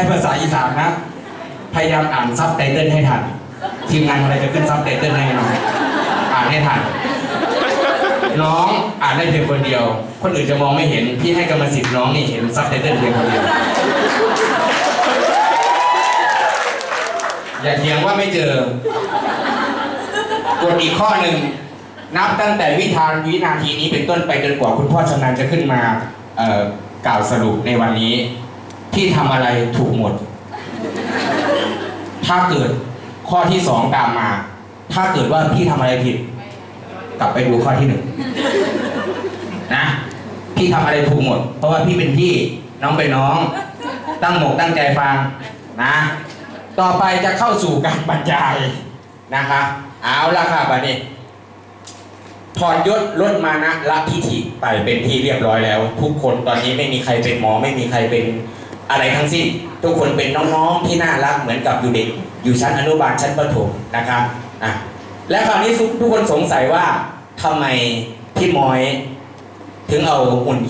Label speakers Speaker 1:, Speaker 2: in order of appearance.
Speaker 1: ช้ภาษาอีสานนะ พยายามอ่านซับไตเติลให้ทัน ทีมงานอะไรจะขึ้นซับไตเติลให้หน่อยอ่านให้ทัน น้องอ่านได้เพียงคนเดียว คนอื่นจะมองไม่เห็น พี่ให้กรรมสิทธิ์น้องนี่เห็นซับไตเติลเพียงคนเดียว อย่าเถียงว่าไม่เจอกฎอีกข้อหนึ่งนับตั้งแต่วิธานวินาทีนี้เป็นต้นไปจนกว่าคุณพ่อชำนาญจะขึ้นมากล่าวสรุปในวันนี้ ที่ทำอะไรถูกหมด ถ้าเกิดข้อที่สองตามมา ถ้าเกิดว่าพี่ทำอะไรผิด กลับไปดูข้อที่หนึ่งนะพี่ทำอะไรถูกหมด เพราะว่าพี่เป็นพี่น้องเป็นน้อง ตั้งหมกตั้งใจฟังนะ ต่อไปจะเข้าสู่การบรรยายนะคะเอาละค่ะบัดนี้ถอดยศลดมานะละพิธีไปเป็นที่เรียบร้อยแล้ว ทุกคนตอนนี้ไม่มีใครเป็นหมอ ไม่มีใครเป็น อะไรทั้งสิ้น ทุกคนเป็นน้องๆที่น่ารักเหมือนกับอยู่เด็ก อยู่ชั้นอนุบาลชั้นประถมนะครับอะและคราวนี้ทุกคนสงสัยว่าทำไมพี่มอยถึงเอาหุ่น